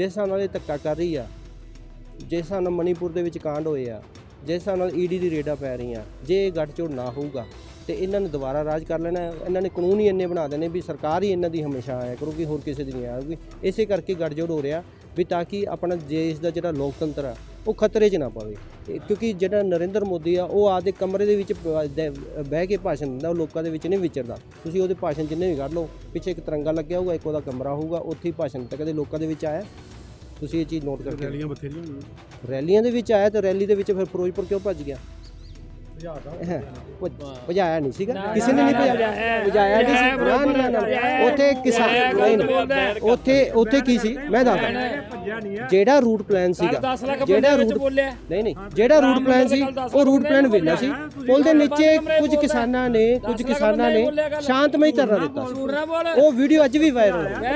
ਜਿਸ ਹਿਸਾਬ ਨਾਲ ਇਹ ਧੱਕਾ ਕਰ ਰਹੀ ਆ, ਜਿਸ ਹਿਸਾਬ ਨਾਲ ਮਣੀਪੁਰ ਦੇ ਵਿੱਚ ਕਾਂਡ ਹੋਏ ਆ, ਜਿਸ ਹਿਸਾਬ ਨਾਲ ਈਡੀ ਦੀ ਰੇਡਾਂ ਪੈ ਰਹੀਆਂ, ਜੇ ਇਹ ਗੱਠਜੋੜ ਨਾ ਹੋਊਗਾ, ਤੇ ਇਹਨਾਂ ਨੇ ਦੁਬਾਰਾ ਰਾਜ ਕਰ ਲੈਣਾ ਇਹਨਾਂ ਨੇ ਕਾਨੂੰਨ ਹੀ ਇੰਨੇ ਬਣਾ ਦੇਣੇ ਵੀ ਸਰਕਾਰ ਹੀ ਇਹਨਾਂ ਦੀ ਹਮੇਸ਼ਾ ਆਇਆ ਕਰੂਗੀ, ਹੋਰ ਕਿਸੇ ਦੀ ਨਹੀਂ ਆਊਗੀ। ਇਸੇ ਕਰਕੇ ਗੱਠਜੋੜ ਹੋ ਰਿਹਾ ਵੀ ਤਾਂ ਕਿ ਆਪਣਾ ਦੇਸ਼ ਦਾ ਜਿਹੜਾ ਲੋਕਤੰਤਰ ਆ ਉਹ ਖਤਰੇ 'ਚ ਨਾ ਪਵੇ। ਕਿਉਂਕਿ ਜਿਹੜਾ ਨਰਿੰਦਰ ਮੋਦੀ ਆ ਉਹ ਆਪਦੇ ਕਮਰੇ ਦੇ ਵਿੱਚ ਬਹਿ ਕੇ ਭਾਸ਼ਣ ਦਿੰਦਾ ਉਹ ਲੋਕਾਂ ਦੇ ਵਿੱਚ ਨਹੀਂ ਵਿਚਰਦਾ। ਤੁਸੀਂ ਉਹਦੇ ਭਾਸ਼ਣ ਜਿੰਨੇ ਵੀ ਕੱਢ ਲਓ ਪਿੱਛੇ ਇੱਕ ਤਿਰੰਗਾ ਲੱਗਿਆ ਹੋਊਗਾ ਇੱਕ ਉਹਦਾ ਕਮਰਾ ਹੋਊਗਾ ਉੱਥੇ ਹੀ ਭਾਸ਼ਣ ਤਾਂ ਕਦੇ ਲੋਕਾਂ ਦੇ ਵਿੱਚ ਆਇਆ। ਤੁਸੀਂ ਇਹ ਚੀਜ਼ ਨੋਟ ਕਰਕੇ ਰੈਲੀਆਂ ਬਥੇਰੀਆਂ ਹੋਈਆਂ। ਰੈਲੀਆਂ ਦੇ ਵਿੱਚ ਆਇਆ ਤੇ ਰੈਲੀ ਦੇ ਵਿੱਚ ਫਿਰ ਫਿਰੋਜ਼ਪੁਰ ਕਿਉਂ ਭੱਜ ਗਿਆ? ਹੈਂ, ਭੱਜ- ਭਜਾਇਆ ਨਹੀਂ ਸੀਗਾ? ਕਿਸੇ ਨੇ ਨਹੀਂ ਭਜਾਇਆ ਭਜਾਇਆ ਨਹੀਂ ਸੀ? ਨਾ ਨਾ ਨਾ ਉੱਥੇ ਕਿਸਾਨ ਨਹੀਂ। ਉੱਥੇ ਉੱਥੇ ਕੀ ਸੀ? ਮੈਂ ਦੱਸਦਾ। ਜਿਹੜਾ ਰੂਟ ਪਲਾਨ ਸੀਗਾ। ਜਿਹੜਾ ਰੂਟ ਨਹੀਂ ਨਹੀਂ। ਜਿਹੜਾ ਰੂਟ ਪਲਾਨ ਸੀ ਉਹ ਰੂਟ ਪਲਾਨ ਵੇਲਾ ਸੀ। ਪੁਲ ਦੇ ਨੀਚੇ ਕੁਝ ਕਿਸਾਨਾਂ ਨੇ ਕੁਝ ਕਿਸਾਨਾਂ ਨੇ ਸ਼ਾਂਤਮਈ ਧਰਨਾ ਦਿੱਤਾ ਉਹ ਵੀਡੀਓ ਅੱਜ ਵੀ ਵਾਇਰਲ ਹੈ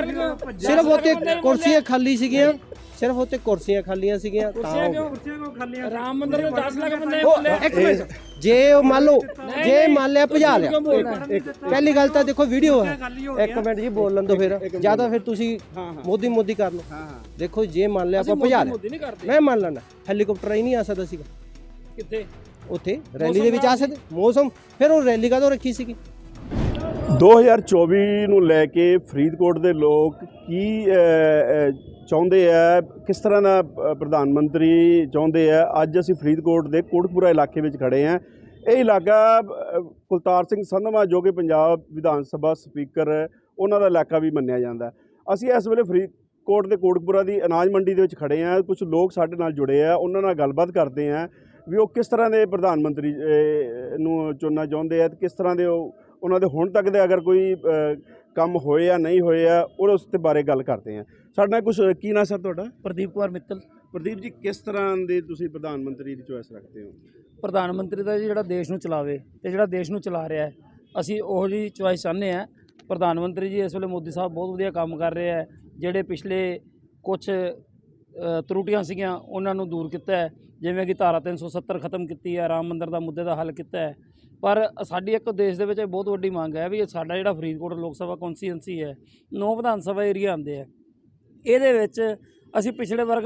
ਸਿਰਫ ਉੱਥੇ ਕੁਰਸੀਆਂ ਖਾਲੀ ਸੀਗੀਆਂ। ਸਿਰਫ ਉੱਥੇ ਕੁਰਸੀਆਂ ਖਾਲੀਆਂ ਸੀਗੀਆਂ ਤਾਂ ਹੋ ਗਿਆ। ਰਾਮ ਮੰਦਿਰ ਦੇ 10 ਲੱਖ ਬੰਦੇ ਉਹ ਇੱਕ ਮਿੰਟ ਜੇ ਉਹ ਮੰਨ ਲਓ ਜੇ ਮੰਨ ਲਿਆ ਭਜਾ ਲਿਆ। ਪਹਿਲੀ ਗੱਲ ਤਾਂ ਦੇਖੋ ਵੀਡੀਓ ਹੈ। ਇੱਕ ਮਿੰਟ ਜੀ ਬੋਲਣ ਦੋ ਫਿਰ। ਜ਼ਿਆਦਾ ਫਿਰ ਤੁਸੀਂ ਮੋਦੀ ਮੋਦੀ ਕਰ ਲਓ। ਦੇਖੋ ਜੇ ਮੰਨ ਲਿਆ ਆਪਾਂ ਭਜਾ ਲਿਆ। ਮੈਂ ਮੰਨ ਲੈਣਾ ਹੈਲੀਕਾਪਟਰ ਹੀ ਨਹੀਂ ਆ ਸਕਦਾ ਸੀਗਾ। ਕਿੱਥੇ? ਉੱਥੇ ਰੈਲੀ ਦੇ ਵਿੱਚ ਆ ਸਕਦੇ। ਮੌਸਮ ਫਿਰ ਉਹ ਰੈਲੀ ਕਾਹਦੋਂ ਰੱਖੀ ਸੀਗੀ? 2024 ਨੂੰ ਲੈ ਕੇ ਫਰੀਦਕੋਟ ਦੇ ਲੋਕ ਕੀ ਚਾਹੁੰਦੇ ਆ, ਕਿਸ ਤਰ੍ਹਾਂ ਦਾ ਪ੍ਰਧਾਨ ਮੰਤਰੀ ਚਾਹੁੰਦੇ ਆ? ਅੱਜ ਅਸੀਂ ਫਰੀਦਕੋਟ ਦੇ ਕੋਟਪੂਰਾ ਇਲਾਕੇ ਵਿੱਚ ਖੜੇ ਆ ਇਹ ਇਲਾਕਾ ਕੁਲਤਾਰ ਸਿੰਘ ਸੰਧਵਾ ਜੋ ਕਿ ਪੰਜਾਬ ਵਿਧਾਨ ਸਭਾ ਸਪੀਕਰ, ਉਹਨਾਂ ਦਾ ਇਲਾਕਾ ਵੀ ਮੰਨਿਆ ਜਾਂਦਾ। ਅਸੀਂ ਇਸ ਵੇਲੇ ਫਰੀਦਕੋਟ ਦੇ ਕੋਟਪੂਰਾ ਦੀ ਅਨਾਜ ਮੰਡੀ ਦੇ ਵਿੱਚ ਖੜੇ ਆ ਕੁਝ ਲੋਕ ਸਾਡੇ ਨਾਲ ਜੁੜੇ ਆ, ਉਹਨਾਂ ਨਾਲ ਗੱਲਬਾਤ ਕਰਦੇ ਆ ਵੀ ਉਹ ਕਿਸ ਤਰ੍ਹਾਂ ਦੇ ਪ੍ਰਧਾਨ ਮੰਤਰੀ ਨੂੰ ਚੁਣਨਾ ਚਾਹੁੰਦੇ ਆ ਤੇ ਕਿਸ ਤਰ੍ਹਾਂ ਦੇ ਉਹ ਉਹਨਾਂ ਦੇ ਹੁਣ ਤੱਕ ਦੇ ਅਗਰ ਕੋਈ ਕੰਮ ਹੋਏ ਆ ਨਹੀਂ ਹੋਏ ਆ ਉਹ ਉਸ ਦੇ ਬਾਰੇ ਗੱਲ ਕਰਦੇ ਆ। ਸਾਡੇ ਕੁਝ ਕੀ ਨਾਂ ਸਰ ਤੁਹਾਡਾ? ਪ੍ਰਦੀਪ ਕੁਮਾਰ ਮਿੱਤਲ। ਪ੍ਰਦੀਪ ਜੀ ਕਿਸ ਤਰ੍ਹਾਂ ਦੇ ਤੁਸੀਂ ਪ੍ਰਧਾਨ ਮੰਤਰੀ ਦੀ ਚੋਇਸ ਰੱਖਦੇ ਹੋ? ਪ੍ਰਧਾਨ ਮੰਤਰੀ ਦਾ ਜਿਹੜਾ ਦੇਸ਼ ਨੂੰ ਚਲਾਵੇ ਤੇ ਜਿਹੜਾ ਦੇਸ਼ ਨੂੰ ਚਲਾ ਰਿਹਾ ਹੈ ਅਸੀਂ ਉਹੋ ਜੀ ਚੁਆਇਸ ਚਾਹੁੰਦੇ ਆ ਪ੍ਰਧਾਨ ਮੰਤਰੀ ਜੀ ਇਸ ਵੇਲੇ ਮੋਦੀ ਸਾਹਿਬ ਬਹੁਤ ਵਧੀਆ ਕੰਮ ਕਰ ਰਹੇ ਹੈ ਜਿਹੜੇ ਪਿਛਲੇ ਕੁਝ ਤਰੁੱਟੀਆਂ ਸੀਗੀਆਂ ਉਹਨਾਂ ਨੂੰ ਦੂਰ ਕੀਤਾ ਹੈ। ਜਿਵੇਂ ਕਿ ਧਾਰਾ 370 ਖਤਮ ਕੀਤੀ ਹੈ ਰਾਮ ਮੰਦਿਰ ਦਾ ਮੁੱਦੇ ਦਾ ਹੱਲ ਕੀਤਾ ਹੈ। ਪਰ ਸਾਡੀ ਇੱਕ ਦੇਸ਼ ਦੇ ਵਿੱਚ ਇਹ ਬਹੁਤ ਵੱਡੀ ਮੰਗ ਹੈ ਵੀ ਸਾਡਾ ਜਿਹੜਾ ਫਰੀਦਕੋਟ ਲੋਕ ਸਭਾ ਕੌਂਸਟੀਟੈਂਸੀ ਹੈ, ਨੌ ਵਿਧਾਨ ਸਭਾ ਏਰੀਆ ਆਉਂਦੇ ਆ। ਇਹਦੇ ਵਿੱਚ ਅਸੀਂ ਪਿਛੜੇ ਵਰਗ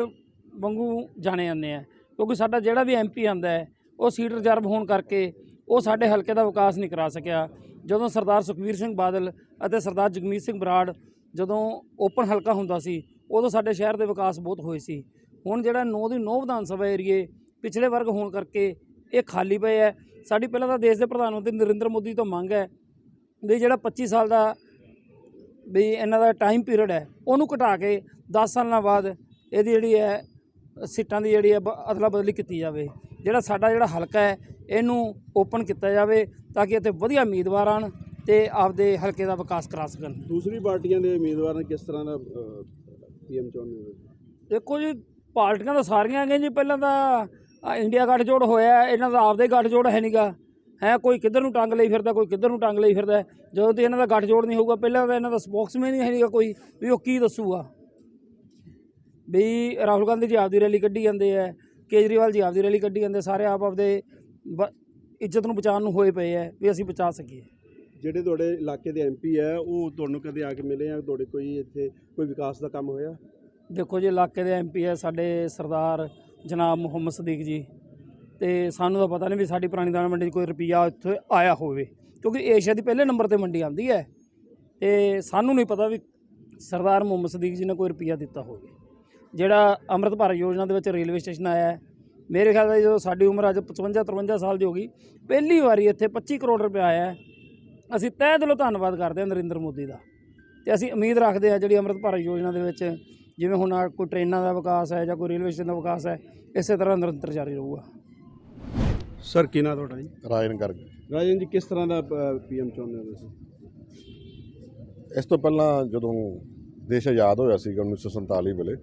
ਵਾਂਗੂ ਜਾਣੇ ਜਾਂਦੇ ਆ, ਕਿਉਂਕਿ ਸਾਡਾ ਜਿਹੜਾ ਵੀ ਐਮਪੀ ਆਂਦਾ ਹੈ, ਉਹ ਸੀਟ ਰਿਜ਼ਰਵ ਹੋਣ ਕਰਕੇ ਉਹ ਸਾਡੇ ਹਲਕੇ ਦਾ ਵਿਕਾਸ ਨਹੀਂ ਕਰਾ ਸਕਿਆ। ਜਦੋਂ ਸਰਦਾਰ ਸੁਖਵੀਰ ਸਿੰਘ ਬਾਦਲ ਅਤੇ ਸਰਦਾਰ ਜਗਮੀਤ ਸਿੰਘ ਬਰਾੜ ਜਦੋਂ ਓਪਨ ਹਲਕਾ ਹੁੰਦਾ ਸੀ, ਉਦੋਂ ਸਾਡੇ ਸ਼ਹਿਰ ਦੇ ਵਿਕਾਸ ਬਹੁਤ ਹੋਏ ਸੀ। ਹੁਣ ਜਿਹੜਾ ਨੌ ਦੀ ਨੌ ਵਿਧਾਨ ਸਭਾ ਏਰੀਏ ਪਿਛਲੇ ਵਰਗ ਹੋਣ ਕਰਕੇ ਇਹ ਖਾਲੀ ਪਏ ਹੈ ਸਾਡੀ ਪਹਿਲਾਂ ਤਾਂ ਦੇਸ਼ ਦੇ ਪ੍ਰਧਾਨ ਮੰਤਰੀ ਨਰਿੰਦਰ ਮੋਦੀ ਤੋਂ ਮੰਗ ਹੈ ਵੀ ਜਿਹੜਾ 25 ਸਾਲ ਦਾ ਵੀ ਇਹਨਾਂ ਦਾ ਟਾਈਮ ਪੀਰੀਅਡ ਹੈ ਉਹਨੂੰ ਘਟਾ ਕੇ 10 ਸਾਲਾਂ ਬਾਅਦ ਇਹਦੀ ਜਿਹੜੀ ਹੈ ਸੀਟਾਂ ਦੀ ਜਿਹੜੀ ਹੈ ਅਦਲਾ ਬਦਲੀ ਕੀਤੀ ਜਾਵੇ। ਜਿਹੜਾ ਸਾਡਾ ਜਿਹੜਾ ਹਲਕਾ ਹੈ ਇਹਨੂੰ ਓਪਨ ਕੀਤਾ ਜਾਵੇ ਤਾਂ ਕਿ ਇੱਥੇ ਵਧੀਆ ਉਮੀਦਵਾਰ ਆਣ ਤੇ ਆਪਦੇ ਹਲਕੇ ਦਾ ਵਿਕਾਸ ਕਰਾ ਸਕਣ। ਦੂਸਰੀ ਪਾਰਟੀਆਂ ਦੇ ਉਮੀਦਵਾਰਾਂ ਕਿਸ ਤਰ੍ਹਾਂ ਦਾ ਪੀਐਮ ਹੋ ਦੇਖੋ ਜੀ ਪਾਰਟੀਆਂ ਤਾਂ ਸਾਰੀਆਂ ਹੈਗੀਆਂ ਜੀ ਪਹਿਲਾਂ ਤਾਂ ਇੰਡੀਆ ਗੱਠਜੋੜ ਹੋਇਆ ਇਹਨਾਂ ਦਾ ਆਪਦੇ ਗੱਠਜੋੜ ਹੈ ਨਹੀਂਗਾ ਹੈ ਕੋਈ ਕਿੱਧਰ ਨੂੰ ਟੰਗ ਲਈ ਫਿਰਦਾ ਕੋਈ ਕਿੱਧਰ ਨੂੰ ਟੰਗ ਲਈ ਫਿਰਦਾ ਜਦੋਂ ਤੇ ਇਹਨਾਂ ਦਾ ਗੱਠਜੋੜ ਨਹੀਂ ਹੋਊਗਾ ਪਹਿਲਾਂ ਤਾਂ ਇਹਨਾਂ ਦਾ ਸਪੋਕਸਮੈਨ ਹੀ ਹੈ ਨਹੀਂਗਾ ਕੋਈ ਵੀ ਉਹ ਕੀ ਦੱਸੂਗਾ। ਵੀ ਰਾਹੁਲ ਗਾਂਧੀ ਜੀ ਆਪਦੀ ਰੈਲੀ ਕੱਢੀ ਜਾਂਦੇ ਆ ਕੇਜਰੀਵਾਲ ਜੀ ਆਪਦੀ ਰੈਲੀ ਕੱਢੀ ਜਾਂਦੇ ਸਾਰੇ ਆਪ ਆਪਦੇ ਇੱਜ਼ਤ ਨੂੰ ਬਚਾਉਣ ਨੂੰ ਹੋਏ ਪਏ ਆ ਵੀ ਅਸੀਂ ਬਚਾ ਸਕੀਏ। ਜਿਹੜੇ ਤੁਹਾਡੇ ਇਲਾਕੇ ਦੇ ਐਮਪੀ ਹੈ ਉਹ ਤੁਹਾਨੂੰ ਕਦੇ ਆ ਕੇ ਮਿਲੇ ਆ? ਤੁਹਾਡੇ ਕੋਈ ਇੱਥੇ ਕੋਈ ਵਿਕਾਸ ਦਾ ਕੰਮ ਹੋਇਆ? ਦੇਖੋ ਜੀ ਇਲਾਕੇ ਦੇ ਐਮਪੀ ਹੈ ਸਾਡੇ ਸਰਦਾਰ ਜਨਾਬ ਮੁਹੰਮਦ ਸਦੀਕ ਜੀ। ਤੇ ਸਾਨੂੰ ਤਾਂ ਪਤਾ ਨਹੀਂ ਵੀ ਸਾਡੀ ਪੁਰਾਣੀ ਦਾਣਾ ਮੰਡੀ 'ਚ ਕੋਈ ਰੁਪਈਆ ਇੱਥੇ ਆਇਆ ਹੋਵੇ। ਕਿਉਂਕਿ ਏਸ਼ੀਆ ਦੀ ਪਹਿਲੇ ਨੰਬਰ ਤੇ ਮੰਡੀ ਆਉਂਦੀ ਹੈ। ਤੇ ਸਾਨੂੰ ਨਹੀਂ ਪਤਾ ਵੀ ਸਰਦਾਰ ਮੁਹੰਮਦ ਸਦੀਕ ਜੀ ਨੇ ਕੋਈ ਰੁਪਈਆ ਦਿੱਤਾ ਹੋਵੇ। ਜਿਹੜਾ ਅੰਮ੍ਰਿਤ ਭਾਰਤ ਯੋਜਨਾ ਦੇ ਵਿੱਚ ਰੇਲਵੇ ਸਟੇਸ਼ਨ ਆਇਆ ਹੈ। ਮੇਰੇ ਖਿਆਲ ਨਾਲ ਜਦੋਂ ਸਾਡੀ ਉਮਰ ਅੱਜ 55 53 ਸਾਲ ਦੀ ਹੋ ਗਈ, ਪਹਿਲੀ ਵਾਰੀ ਇੱਥੇ 25 ਕਰੋੜ ਰੁਪਏ ਆਇਆ ਅਸੀਂ ਤਹਿ ਦਿਲੋਂ ਧੰਨਵਾਦ ਕਰਦੇ ਹਾਂ ਨਰਿੰਦਰ ਮੋਦੀ ਦਾ। ਤੇ ਅਸੀਂ ਉਮੀਦ ਰੱਖਦੇ ਹਾਂ ਜਿਹੜੀ ਅੰਮ੍ਰਿਤ ਭਾਰਤ ਯੋਜਨਾ ਦੇ ਵਿੱਚ ਜਿਵੇਂ ਹੁਣ ਆਹ ਕੋਈ ਟ੍ਰੇਨਾਂ ਦਾ ਵਿਕਾਸ ਹੈ ਜਾਂ ਕੋਈ ਰੇਲਵੇ ਸਟੇਸ਼ਨ ਦਾ ਵਿਕਾਸ ਹੈ ਇਸੇ ਤਰ੍ਹਾਂ ਨਿਰੰਤਰ ਜਾਰੀ ਰਹੂਗਾ। ਸਰ ਕੀ ਨਾਂ ਤੁਹਾਡਾ ਜੀ? ਰਾਜਨ ਗਰਗ ਰਾਜਨ ਜੀ ਕਿਸ ਤਰ੍ਹਾਂ ਦਾ ਪੀਐਮ ਚਾਹੁੰਦੇ ਹੋ ਤੁਸੀਂ? ਇਸ ਤੋਂ ਪਹਿਲਾਂ ਜਦੋਂ ਦੇਸ਼ ਆਜ਼ਾਦ ਹੋਇਆ ਸੀਗਾ 1947 ਵੇਲੇ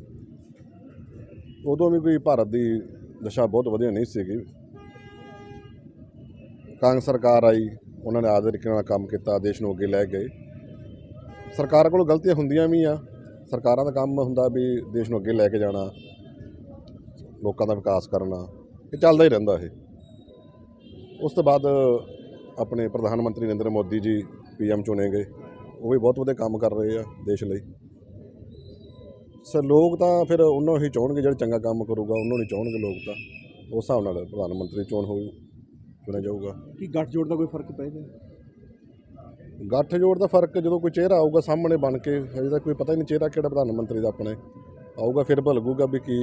ਉਦੋਂ ਵੀ ਕੋਈ ਭਾਰਤ ਦੀ ਦਸ਼ਾ ਬਹੁਤ ਵਧੀਆ ਨਹੀਂ ਸੀਗੀ। ਕਾਂਗਰਸ ਸਰਕਾਰ ਆਈ ਉਹਨਾਂ ਨੇ ਆਦਰ ਤਰੀਕੇ ਨਾਲ ਕੰਮ ਕੀਤਾ ਦੇਸ਼ ਨੂੰ ਅੱਗੇ ਲੈ ਗਏ। ਸਰਕਾਰਾਂ ਕੋਲ ਗਲਤੀਆਂ ਹੁੰਦੀਆਂ ਵੀ ਆ ਸਰਕਾਰਾਂ ਦਾ ਕੰਮ ਹੁੰਦਾ ਵੀ ਦੇਸ਼ ਨੂੰ ਅੱਗੇ ਲੈ ਕੇ ਜਾਣਾ, ਲੋਕਾਂ ਦਾ ਵਿਕਾਸ ਕਰਨਾ, ਇਹ ਚੱਲਦਾ ਹੀ ਰਹਿੰਦਾ ਇਹ। ਉਸ ਤੋਂ ਬਾਅਦ ਆਪਣੇ ਪ੍ਰਧਾਨ ਮੰਤਰੀ ਨਰਿੰਦਰ ਮੋਦੀ ਜੀ ਪੀਐਮ ਚੁਣੇ ਗਏ। ਉਹ ਵੀ ਬਹੁਤ ਵਧੀਆ ਕੰਮ ਕਰ ਰਹੇ ਆ ਦੇਸ਼ ਲਈ। ਸਰ, ਲੋਕ ਤਾਂ ਫਿਰ ਉਹਨਾਂ ਹੀ ਚਾਹਣਗੇ ਜਿਹੜਾ ਚੰਗਾ ਕੰਮ ਕਰੂਗਾ, ਉਹਨਾਂ ਨੂੰ ਚਾਹਣਗੇ ਲੋਕ ਤਾਂ। ਉਸ ਹਿਸਾਬ ਨਾਲ ਪ੍ਰਧਾਨ ਮੰਤਰੀ ਚੋਣ ਹੋਊ, ਚੁਣਿਆ ਜਾਊਗਾ। ਕੀ ਗੱਠਜੋੜ ਦਾ ਕੋਈ ਫ਼ਰਕ ਪੈ ਪਏਗਾ ਗੱਠਜੋੜ ਦਾ ਫ਼ਰਕ ਜਦੋਂ ਕੋਈ ਚਿਹਰਾ ਆਊਗਾ ਸਾਹਮਣੇ ਬਣ ਕੇ ਹਜੇ ਤਾਂ ਕੋਈ ਪਤਾ ਹੀ ਨਹੀਂ ਚਿਹਰਾ ਕਿਹੜਾ ਪ੍ਰਧਾਨ ਮੰਤਰੀ ਦਾ ਆਪਣੇ। ਆਊਗਾ ਫਿਰ ਪਤਾ ਲੱਗੂਗਾ ਵੀ ਕੀ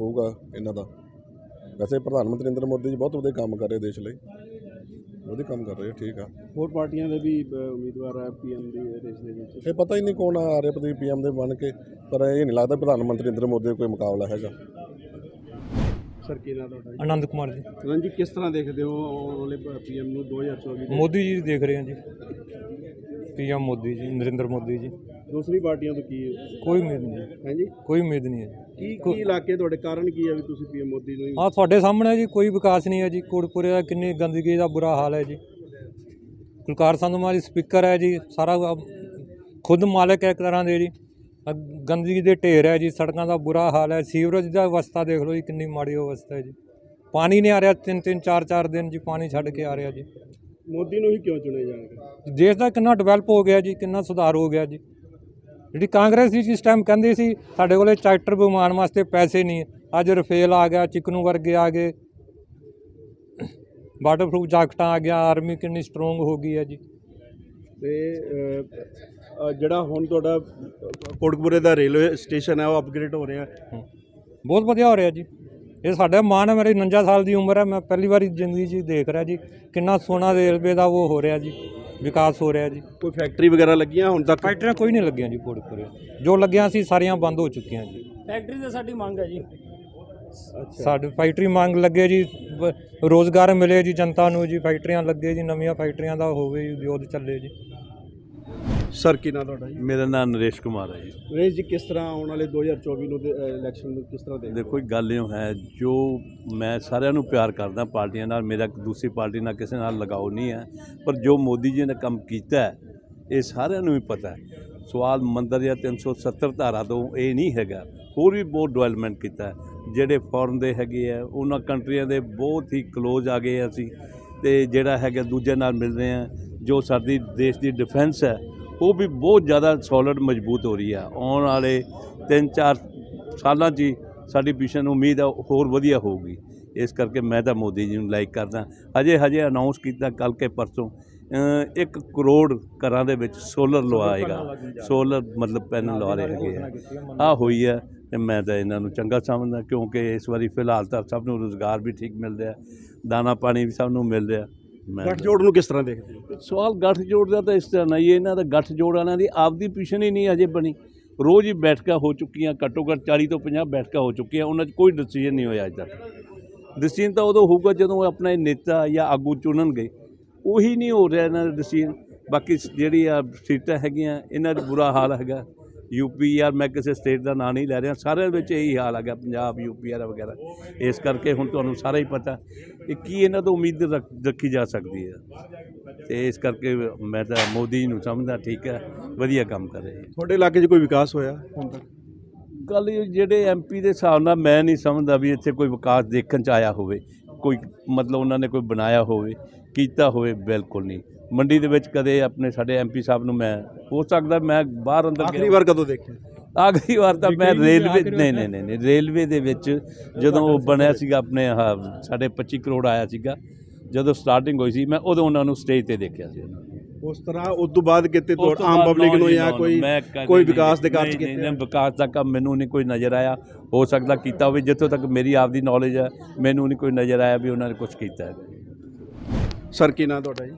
ਹੋਊਗਾ ਇਹਨਾਂ ਦਾ। ਵੈਸੇ ਪ੍ਰਧਾਨ ਮੰਤਰੀ ਨਰਿੰਦਰ ਮੋਦੀ ਜੀ ਬਹੁਤ ਵਧੀਆ ਕੰਮ ਕਰ ਰਹੇ ਦੇਸ਼ ਲਈ। ਵਧੀਆ ਕੰਮ ਕਰ ਰਹੇ ਠੀਕ ਆ। ਹੋਰ ਪਾਰਟੀਆਂ ਦੇ ਵੀ ਉਮੀਦਵਾਰ ਹੈ ਪੀਐਮ ਦੀ ਰੇਸ ਦੇ ਵਿੱਚ? ਇਹ ਪਤਾ ਹੀ ਨਹੀਂ ਕੌਣ ਆ ਰਿਹਾ ਪਤੀ ਪੀਐਮ ਦੇ ਬਣ ਕੇ ਪਰ ਇਹ ਨਹੀਂ ਲੱਗਦਾ ਪ੍ਰਧਾਨ ਮੰਤਰੀ ਨਰਿੰਦਰ ਮੋਦੀ ਦਾ ਕੋਈ ਮੁਕਾਬਲਾ ਹੈਗਾ। ਸਰ ਕੀ ਨਾਮ ਤੁਹਾਡਾ ਆਨੰਦ ਕੁਮਾਰ ਜੀ। ਜੀ ਰਣਜੀ ਕਿਸ ਤਰ੍ਹਾਂ ਦੇਖਦੇ ਹੋ ਆਉਣ ਵਾਲੇ ਪੀਐਮ ਨੂੰ 2024 ਦੇ? ਮੋਦੀ ਜੀ ਦੇਖ ਰਹੇ ਹਾਂ ਜੀ। ਪੀਐਮ ਮੋਦੀ ਜੀ ਨਰਿੰਦਰ ਮੋਦੀ ਜੀ। ਦੂਸਰੀ ਪਾਰਟੀਆਂ ਤੋਂ ਕੀ ਕੋਈ ਉਮੀਦ ਨਹੀਂ। ਹੈ ਹਾਂਜੀ? ਕੋਈ ਉਮੀਦ ਨਹੀਂ ਹੈ ਜੀ। ਕੀ ਕੀ ਇਲਾਕੇ ਤੁਹਾਡੇ ਕਾਰਨ ਕੀ ਹੈ ਵੀ ਤੁਸੀਂ ਪੀਐਮ ਮੋਦੀ ਨੂੰ ਹੀ ਤੁਹਾਡੇ ਸਾਹਮਣੇ ਜੀ ਕੋਈ ਵਿਕਾਸ ਨਹੀਂ ਹੈ ਜੀ। ਕੋਟਪੁਰੇ ਦਾ ਕਿੰਨੀ ਗੰਦਗੀ ਦਾ ਬੁਰਾ ਹਾਲ ਹੈ ਜੀ। ਕੁਲਕਾਰ ਸੰਧੂ ਮਾਲੀ ਸਪੀਕਰ ਹੈ ਜੀ। ਸਾਰਾ ਖੁਦ ਮਾਲਕ ਹੈ ਇੱਕ ਤਰ੍ਹਾਂ ਦੇ ਜੀ। ਗੰਦਗੀ ਦੇ ਢੇਰ ਹੈ ਜੀ ਸੜਕਾਂ ਦਾ ਬੁਰਾ ਹਾਲ ਹੈ ਸੀਵਰੇਜ ਦਾ ਅਵਸਥਾ ਦੇਖ ਲਓ ਜੀ ਕਿੰਨੀ ਮਾੜੀ ਅਵਸਥਾ ਹੈ ਜੀ। ਪਾਣੀ ਨਹੀਂ ਆ ਰਿਹਾ ਤਿੰਨ ਤਿੰਨ ਚਾਰ ਚਾਰ ਦਿਨ ਜੀ ਪਾਣੀ ਛੱਡ ਕੇ ਆ ਰਿਹਾ ਜੀ। ਮੋਦੀ ਨੂੰ ਹੀ ਕਿਉਂ ਚੁਣਿਆ ਜਾਏਗਾ ਦੇਸ਼ ਦਾ ਕਿੰਨਾ ਡਿਵੈਲਪ ਹੋ ਗਿਆ ਜੀ ਕਿੰਨਾ ਸੁਧਾਰ ਹੋ ਗਿਆ ਜੀ। ਜਿਹੜੀ ਕਾਂਗਰਸ ਸੀ ਜਿਸ ਟਾਈਮ ਕਹਿੰਦੇ ਸੀ ਸਾਡੇ ਕੋਲੇ ਚਾਰਟਰ ਵਿਮਾਨ ਵਾਸਤੇ ਪੈਸੇ ਨਹੀਂ ਅੱਜ ਰਫੇਲ ਆ ਗਿਆ ਚਿਕਨੂ ਵਰਗੇ ਆ ਗਏ। ਵਾਟਰਪ੍ਰੂਫ ਜਾਕਟਾਂ ਆ ਗਿਆ ਆਰਮੀ ਕਿੰਨੀ ਸਟਰੋਂਗ ਹੋ ਗਈ ਹੈ ਜੀ। ਤੇ ਜਿਹੜਾ ਹੁਣ ਤੁਹਾਡਾ ਕੋਟਕਪੂਰੇ ਦਾ ਰੇਲਵੇ ਸਟੇਸ਼ਨ ਹੈ ਉਹ ਅਪਗ੍ਰੇਡ ਹੋ ਰਿਹਾ ਹੈ। ਬਹੁਤ ਵਧੀਆ ਹੋ ਰਿਹਾ ਜੀ। ਇਹ ਸਾਡਾ ਮਾਣ ਹੈ ਮੇਰੀ 49 ਸਾਲ ਦੀ ਉਮਰ ਹੈ। ਮੈਂ ਪਹਿਲੀ ਵਾਰੀ ਜ਼ਿੰਦਗੀ 'ਚ ਦੇਖ ਰਿਹਾ ਜੀ। ਕਿੰਨਾ ਸੋਹਣਾ ਰੇਲਵੇ ਦਾ ਉਹ ਹੋ ਰਿਹਾ ਜੀ। ਵਿਕਾਸ ਹੋ ਰਿਹਾ ਜੀ। ਕੋਈ ਫੈਕਟਰੀ ਵਗੈਰਾ ਲੱਗੀਆਂ ਹੁਣ ਤੱਕ? ਫੈਕਟਰੀਆਂ ਕੋਈ ਨਹੀਂ ਲੱਗੀਆਂ ਜੀ ਕੋਟਪੁਰੇ ਜੋ ਲੱਗੀਆਂ ਸੀ ਸਾਰੀਆਂ ਬੰਦ ਹੋ ਚੁੱਕੀਆਂ ਜੀ। ਫੈਕਟਰੀ ਤੇ ਸਾਡੀ ਮੰਗ ਹੈ ਜੀ। ਸਾਡੀ ਫੈਕਟਰੀ ਮੰਗ ਲੱਗੇ ਜੀ। ਰੋਜ਼ਗਾਰ ਮਿਲੇ ਜੀ ਜਨਤਾ ਨੂੰ ਜੀ। ਫੈਕਟਰੀਆਂ ਲੱਗੇ ਜੀ। ਨਵੀਆਂ ਫੈਕਟਰੀਆਂ ਦਾ ਹੋਵੇ ਜੀ ਉਦਯੋਗ ਚੱਲੇ ਜੀ। ਸਰ ਕੀ ਨਾਮ ਤੁਹਾਡਾ ਜੀ? ਮੇਰਾ ਨਾਮ ਨਰੇਸ਼ ਕੁਮਾਰ ਹੈ ਜੀ। ਨਰੇਸ਼ ਜੀ ਕਿਸ ਤਰ੍ਹਾਂ ਆਉਣ ਵਾਲੇ 2024 ਨੂੰ ਇਲੈਕਸ਼ਨ ਨੂੰ ਕਿਸ ਤਰ੍ਹਾਂ ਦੇਖਦੇ ਦੇਖੋ ਇੱਕ ਗੱਲ ਇਹ ਹੈ ਜੋ ਮੈਂ ਸਾਰਿਆਂ ਨੂੰ ਪਿਆਰ ਕਰਦਾ ਪਾਰਟੀਆਂ ਨਾਲ ਮੇਰਾ ਦੂਸਰੀ ਪਾਰਟੀ ਨਾਲ ਕਿਸੇ ਨਾਲ ਲਗਾਓ ਨਹੀਂ ਹੈ ਪਰ ਜੋ ਮੋਦੀ ਜੀ ਨੇ ਕੰਮ ਕੀਤਾ ਹੈ ਇਹ ਸਾਰਿਆਂ ਨੂੰ ਹੀ ਪਤਾ ਹੈ। ਸਵਾਲ ਮੰਦਰ ਜਾਂ 370 ਧਾਰਾ ਤੋਂ ਇਹ ਨਹੀਂ ਹੈਗਾ ਹੋਰ ਵੀ ਬਹੁਤ ਡਿਵੈਲਪਮੈਂਟ ਕੀਤਾ ਹੈ। ਜਿਹੜੇ ਫੋਰਨ ਦੇ ਹੈਗੇ ਆ ਉਹਨਾਂ ਕੰਟਰੀਆਂ ਦੇ ਬਹੁਤ ਹੀ ਕਲੋਜ਼ ਆ ਗਏ ਅਸੀਂ ਤੇ ਜਿਹੜਾ ਹੈਗਾ ਦੂਜੇ ਨਾਲ ਮਿਲ ਰਹੇ ਆ ਜੋ ਸਾਡੀ ਦੇਸ਼ ਦੀ ਡਿਫੈਂਸ ਹੈ ਉਹ ਵੀ ਬਹੁਤ ਜ਼ਿਆਦਾ ਸੋਲਿਡ ਮਜ਼ਬੂਤ ਹੋ ਰਹੀ ਆ। ਆਉਣ ਵਾਲੇ 3-4 ਸਾਲਾਂ 'ਚ ਸਾਡੀ ਮਿਸ਼ਨ ਉਮੀਦ ਹੈ ਹੋਰ ਵਧੀਆ ਹੋਊਗੀ। ਇਸ ਕਰਕੇ ਮੈਂ ਤਾਂ ਮੋਦੀ ਜੀ ਨੂੰ ਲਾਈਕ ਕਰਦਾ। ਹਜੇ ਹਜੇ ਅਨਾਉਂਸ ਕੀਤਾ ਕੱਲ ਕੇ ਪਰਸੋਂ 1 ਕਰੋੜ ਘਰਾਂ ਦੇ ਵਿੱਚ ਸੋਲਰ ਲਵਾਏਗਾ ਸੋਲਰ ਮਤਲਬ ਪੈਨਲ ਲਵਾ ਰਹੇ ਹੈਗੇ ਆ। ਆ ਹੋਈ ਹੈ ਤੇ ਮੈਂ ਤਾਂ ਇਹਨਾਂ ਨੂੰ ਚੰਗਾ ਸਮਝਦਾ ਕਿਉਂਕਿ ਇਸ ਵਾਰੀ ਫਿਲਹਾਲ ਤਾਂ ਸਭ ਨੂੰ ਰੋਜ਼ਗਾਰ ਵੀ ਠੀਕ ਮਿਲ ਰਿਹਾ। ਦਾਣਾ ਪਾਣੀ ਵੀ ਸਭ ਨੂੰ ਮਿਲ ਰਿਹਾ। ਗੱਠਜੋੜ ਨੂੰ ਕਿਸ ਤਰ੍ਹਾਂ ਦੇਖਦੇ ਹੋ? ਸਵਾਲ ਗੱਠਜੋੜ ਦਾ ਤਾਂ ਇਸ ਤਰ੍ਹਾਂ ਨਹੀਂ ਹੈ ਇਹਨਾਂ ਦਾ ਗੱਠਜੋੜ ਵਾਲਿਆਂ ਦੀ ਆਪਦੀ ਪੋਜੀਸ਼ਨ ਹੀ ਨਹੀਂ ਅਜੇ ਬਣੀ। ਰੋਜ਼ ਹੀ ਬੈਠਕਾਂ ਹੋ ਚੁੱਕੀਆਂ ਘੱਟੋ ਘੱਟ 40 ਤੋਂ 50 ਬੈਠਕਾਂ ਹੋ ਚੁੱਕੀਆਂ ਉਹਨਾਂ 'ਚ ਕੋਈ ਡਿਸੀਜਨ ਨਹੀਂ ਹੋਇਆ ਅਜੇ ਤੱਕ। ਡਿਸੀਜਨ ਤਾਂ ਉਦੋਂ ਹੋਊਗਾ ਜਦੋਂ ਆਪਣਾ ਨੇਤਾ ਜਾਂ ਆਗੂ ਚੁਣਨਗੇ। ਉਹੀ ਨਹੀਂ ਹੋ ਰਿਹਾ ਇਹਨਾਂ ਦਾ ਡਿਸੀਜਨ ਬਾਕੀ ਜਿਹੜੀ ਆ ਸੀਟਾਂ ਹੈਗੀਆਂ ਇਹਨਾਂ ਦਾ ਬੁਰਾ ਹਾਲ ਹੈਗਾ। ਯੂਪੀ ਯਾਰ ਮੈਂ ਕਿਸੇ ਸਟੇਟ ਦਾ ਨਾਂ ਨਹੀਂ ਲੈ ਰਿਹਾ ਸਾਰਿਆਂ ਵਿੱਚ ਇਹੀ ਹਾਲ ਹੈਗਾ ਪੰਜਾਬ ਯੂਪੀ ਆਰ ਵਗੈਰਾ। ਇਸ ਕਰਕੇ ਹੁਣ ਤੁਹਾਨੂੰ ਸਾਰਾ ਹੀ ਪਤਾ ਕਿ ਕੀ ਇਹਨਾਂ ਤੋਂ ਉਮੀਦ ਰੱਖ- ਜਾ ਸਕਦੀ ਹੈ। ਤੇ ਇਸ ਕਰਕੇ ਮੈਂ ਤਾਂ ਮੋਦੀ ਨੂੰ ਸਮਝਦਾ ਠੀਕ ਹੈ ਵਧੀਆ ਕੰਮ ਕਰ ਰਹੇ ਤੁਹਾਡੇ ਇਲਾਕੇ 'ਚ ਕੋਈ ਵਿਕਾਸ ਹੋਇਆ ਹੁਣ ਤੱਕ? ਗੱਲ ਇਹ ਜਿਹੜੇ ਐਮਪੀ ਦੇ ਹਿਸਾਬ ਨਾਲ ਮੈਂ ਨਹੀਂ ਸਮਝਦਾ ਵੀ ਇੱਥੇ ਕੋਈ ਵਿਕਾਸ ਦੇਖਣ ਚ ਆਇਆ ਹੋਵੇ ਕੋਈ ਮਤਲਬ ਉਹਨਾਂ ਨੇ ਕੋਈ ਬਣਾਇਆ ਹੋਵੇ ਕੀਤਾ ਹੋਵੇ ਬਿਲਕੁਲ ਨਹੀਂ। ਮੰਡੀ ਦੇ ਵਿੱਚ ਕਦੇ ਆਪਣੇ ਸਾਡੇ ਐਮਪੀ ਸਾਹਿਬ ਨੂੰ ਮੈਂ ਹੋ ਸਕਦਾ ਮੈਂ ਬਾਹਰ ਅੰਦਰ ਆਖਰੀ ਵਾਰ ਕਦੋਂ ਦੇਖਿਆ? ਆਖਰੀ ਵਾਰ ਤਾਂ ਮੈਂ ਰੇਲਵੇ ਨਹੀਂ ਨਹੀਂ ਨਹੀਂ ਨਹੀਂ ਰੇਲਵੇ ਦੇ ਵਿੱਚ ਜਦੋਂ ਉਹ ਬਣਿਆ ਸੀਗਾ ਆਪਣੇ ਸਾਡੇ 25 ਕਰੋੜ ਆਇਆ ਸੀਗਾ ਜਦੋਂ ਸਟਾਰਟਿੰਗ ਹੋਈ ਸੀ ਮੈਂ ਉਦੋਂ ਉਹਨਾਂ ਨੂੰ ਸਟੇਜ ਤੇ ਦੇਖਿਆ ਸੀ ਉਹਨਾਂ ਨੂੰ। ਉਸ ਤਰ੍ਹਾਂ ਉਸ ਤੋਂ ਬਾਅਦ ਕਿਤੇ ਉਸ ਤੋਂ ਤੋਂ ਆਮ ਪਬਲਿਕ ਨਾ ਜੀ, ਕੋਈ ਕੋਈ ਵਿਕਾਸ ਦੇ ਕਾਰਜ ਕੀਤੇ ਨਹੀਂ, ਵਿਕਾਸ ਦਾ ਕੰਮ ਮੈਨੂੰ ਨਹੀਂ ਕੋਈ ਨਜ਼ਰ ਆਇਆ। ਹੋ ਸਕਦਾ ਕੀਤਾ ਹੋਵੇ ਜਿੱਥੋਂ ਤੱਕ ਮੇਰੀ ਆਪਦੀ ਨੌਲੇਜ ਹੈ ਮੈਨੂੰ ਨਹੀਂ ਕੋਈ ਨਜ਼ਰ ਆਇਆ ਵੀ ਉਹਨਾਂ ਨੇ ਕੁਝ ਕੀਤਾ ਹੈ। ਸਰ ਕੀ ਨਾਮ ਤੁਹਾਡਾ ਜੀ?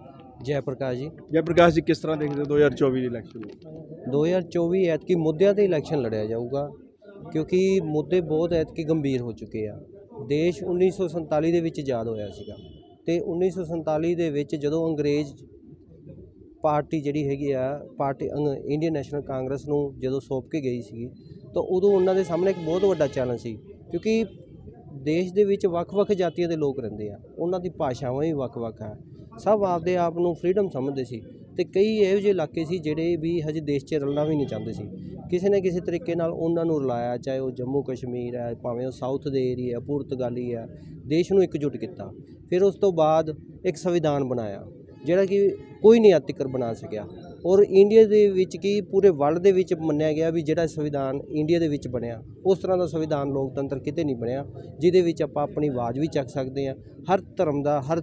ਜੈ ਪ੍ਰਕਾਸ਼ ਜੀ। ਜੈ ਪ੍ਰਕਾਸ਼ ਜੀ ਕਿਸ ਤਰ੍ਹਾਂ ਦੇਖਦੇ ਹੋ 2024 ਦੀ ਇਲੈਕਸ਼ਨ ਨੂੰ? 2024 ਐਤਕੀ ਮੁੱਦਿਆਂ ਤੇ ਇਲੈਕਸ਼ਨ ਲੜਿਆ ਜਾਊਗਾ ਕਿਉਂਕਿ ਮੁੱਦੇ ਬਹੁਤ ਐਤਕੀ ਗੰਭੀਰ ਹੋ ਚੁੱਕੇ ਆ। ਦੇਸ਼ 1947 ਦੇ ਵਿੱਚ ਆਜ਼ਾਦ ਹੋਇਆ ਸੀਗਾ ਤੇ 1947 ਦੇ ਵਿੱਚ ਜਦੋਂ ਅੰਗਰੇਜ਼ ਪਾਰਟੀ ਜਿਹੜੀ ਹੈਗੀ ਆ ਪਾਰਟੀ ਇੰਡੀਅਨ ਨੈਸ਼ਨਲ ਕਾਂਗਰਸ ਨੂੰ ਜਦੋਂ ਸੌਂਪ ਕੇ ਗਈ ਸੀਗੀ ਤਾਂ ਉਦੋਂ ਉਹਨਾਂ ਦੇ ਸਾਹਮਣੇ ਇੱਕ ਬਹੁਤ ਵੱਡਾ ਚੈਲੰਜ ਸੀ ਕਿਉਂਕਿ ਦੇਸ਼ ਦੇ ਵਿੱਚ ਵੱਖ-ਵੱਖ ਜਾਤੀਆਂ ਦੇ ਲੋਕ ਰਹਿੰਦੇ ਆ ਉਹਨਾਂ ਦੀ ਭਾਸ਼ਾਵਾਂ ਵੀ ਵੱਖ-ਵੱਖ ਆ। ਸਭ ਆਪਦੇ ਆਪ ਨੂੰ ਫ੍ਰੀडम ਸਮਝਦੇ ਸੀ ਤੇ ਕਈ ਇਹੋ ਜਿਹੇ ਇਲਾਕੇ ਸੀ ਜਿਹੜੇ ਵੀ ਹਜੇ ਦੇਸ਼ 'ਚ ਰਲਣਾ ਵੀ ਨਹੀਂ ਚਾਹੁੰਦੇ ਸੀ। ਕਿਸੇ ਨਾ ਕਿਸੇ ਤਰੀਕੇ ਨਾਲ ਉਹਨਾਂ ਨੂੰ ਰਲਾਇਆ, ਚਾਹੇ ਉਹ ਜੰਮੂ ਕਸ਼ਮੀਰ ਹੈ, ਭਾਵੇਂ ਉਹ ਸਾਊਥ ਦੇ ਏਰੀਆ ਪੁਰਤਗਾਲੀ ਹੈ, ਦੇਸ਼ ਨੂੰ ਇਕਜੁੱਟ ਕੀਤਾ। ਫਿਰ ਉਸ ਤੋਂ ਬਾਅਦ ਇੱਕ ਸੰਵਿਧਾਨ ਬਣਾਇਆ, ਜਿਹੜਾ ਕਿ ਕੋਈ ਨਹੀਂ ਅਤਿਕਰ ਬਣਾ ਸਕਿਆ। ਔਰ ਇੰਡੀਆ ਦੇ ਵਿੱਚ ਕੀ ਪੂਰੇ ਵਰਲਡ ਦੇ ਵਿੱਚ ਮੰਨਿਆ ਗਿਆ ਵੀ ਜਿਹੜਾ ਸੰਵਿਧਾਨ ਇੰਡੀਆ ਦੇ ਵਿੱਚ ਬਣਿਆ, ਉਸ ਤਰ੍ਹਾਂ ਦਾ ਸੰਵਿਧਾਨ ਲੋਕਤੰਤਰ ਕਿਤੇ ਨਹੀਂ ਬਣਿਆ, ਜਿਹਦੇ ਵਿੱਚ ਆਪਾਂ ਆਪਣੀ ਆਵਾਜ਼ ਵੀ ਚੱਕ ਸਕਦੇ ਹਾਂ। ਹਰ ਧਰਮ ਦਾ, ਹਰ